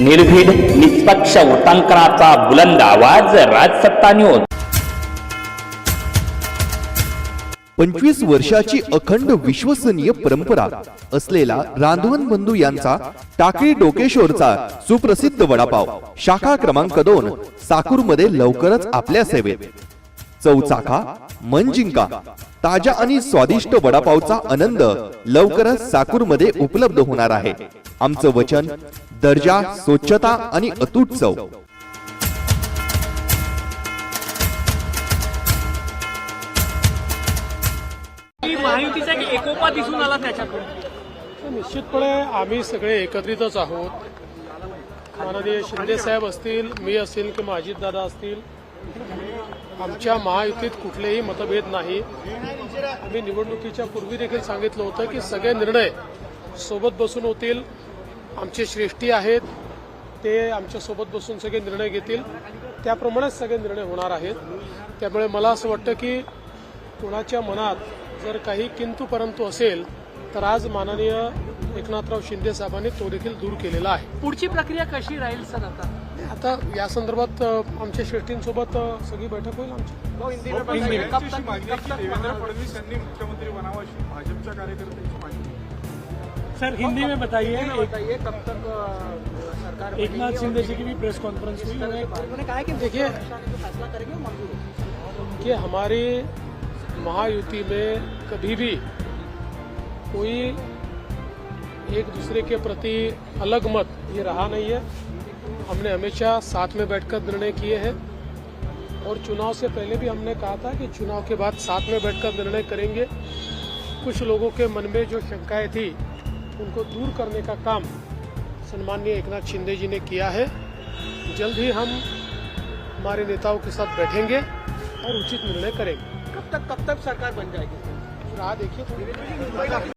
निर्भीड निष्पक्ष वृत्तांकनाचा बुलंद आवाज राजसत्ता न्यूज पंचवीस वर्षाची अखंड विश्वसनीय परंपरा असलेला रांधवन बंधू यांचा टाकळी डोकेश्वरचा सुप्रसिद्ध वडापाव शाखा क्रमांक दोन साकूरमध्ये लवकरच आपल्या सेवेत. चौचाखा मन जिंका ताज्या आणि स्वादिष्ट वडापावचा आनंद लवकरच साकूरमध्ये उपलब्ध होणार आहे. आमचं वचन दर्जा स्वच्छता आणि अतूट चव. एकोपा दिसून आला निश्चितपणे आम्ही सगळे एकत्रितच आहोत. माननीय शिंदे साहेब असतील मी असेल किंवा अजितदादा असतील आमच्या महायुतीत कुठलेही मतभेद नाही. आम्ही निवडणुकीच्या पूर्वी देखील सांगितलं होतं की सगळे निर्णय सोबत बसून होतील. आमचे श्रेष्ठी आहेत. ते आमच्यासोबत बसून सगळे निर्णय घेतील. त्याप्रमाणेच सगळे निर्णय होणार आहेत. त्यामुळे मला असं वाटतं की कोणाच्या मनात जर काही किंतु परंतु असेल तर आज माननीय एकनाथराव शिंदे साहेबांनी तो देखील दूर केलेला आहे. पुढची प्रक्रिया कशी राहील सर आता? आता या संदर्भात आमच्या श्रेष्ठींसोबत सगळी बैठक होईल आमची. देवेंद्र फडणवीस यांनी मुख्यमंत्री बनावं अशी भाजपच्या कार्यकर्त्यांची मागणी. सर हिंदी में बताइए कब तक सरकार एक नाथ शिंदे जी की भी प्रेस कॉन्फ्रेंस हुई उन्होंने कहा कि देखिए फैसला करेंगे कि हमारी महायुति में कभी भी कोई एक दूसरे के प्रति अलग मत ये रहा नहीं है। हमने हमेशा साथ में बैठकर निर्णय किए हैं और चुनाव से पहले भी हमने कहा था कि चुनाव के बाद साथ में बैठकर निर्णय करेंगे। कुछ लोगों के मन में जो शंकाएँ थी उनको दूर करने का काम सन्माननीय एकनाथ शिंदे जी ने किया है। जल्द ही हम हमारे नेताओं के साथ बैठेंगे और उचित निर्णय करेंगे। कब तक कब तक सरकार बन जाएगी? राह देखिए